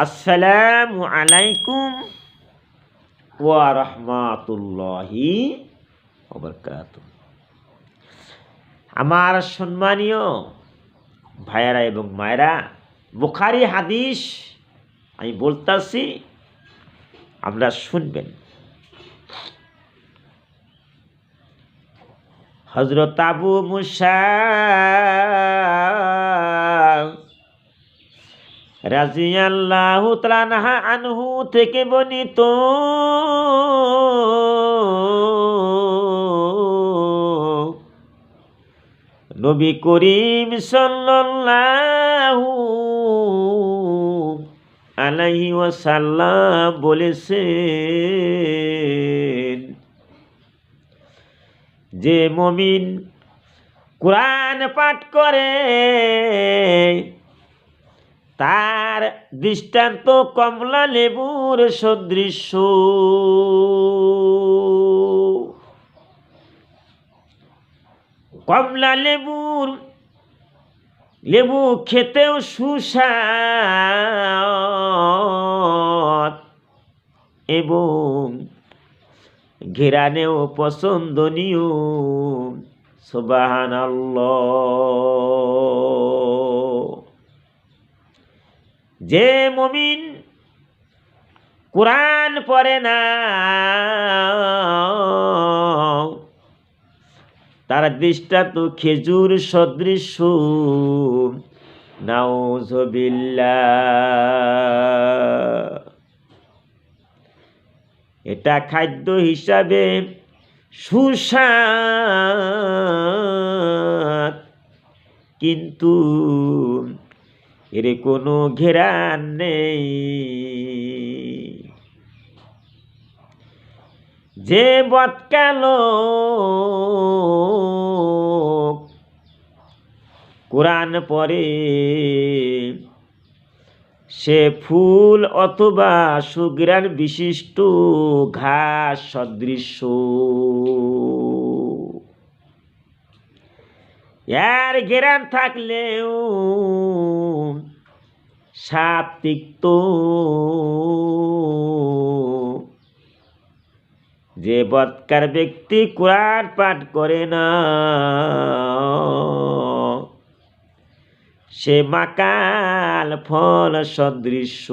আসসালামু আলাইকুম ওয়া রাহমাতুল্লাহি ওয়া বারাকাতুহু। আমার সম্মানীয় ভাইয়েরা এবং মায়েরা, বুখারি হাদিস আমি বলতাছি আপনারা শুনবেন। হজরত আবু মুসা রাজিয়াল্লাহু তাআলা আনহু থেকে বর্ণিত। নবী করিম সাল্লাল্লাহু আলাইহি ওয়াসাল্লাম বলেছেন, যে মমিন কোরআন পাঠ করে তার দৃষ্টান্ত কমলা লেবুর সদৃশ্য কমলা লেবুর লেবু খেতেও সুস্বাদ এবং ঘেরানেও পছন্দনীয়। সুবাহান যে মমিন কোরআন পড়ে না, তার দৃষ্টান্ত খেজুর সদৃশ্য নাউজবিল্লা এটা খাদ্য হিসাবে সুস্বাদ। কিন্তু এর কোনো ঘেরান নেই। যে বৎকালো কোরআন পরে সে ফুল অথবা সুগ্রাণ বিশিষ্ট ঘাস সদৃশ্য। এর ঘেরান থাকলেও সাপ তিক্ত। যে বৎকার ব্যক্তি কোরআন পাঠ করে না, সে মাকাল ফল সদৃশ্য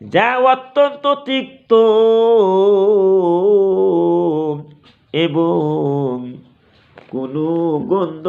যা অত্যন্ত তিক্ত এবং কোনো গন্ধ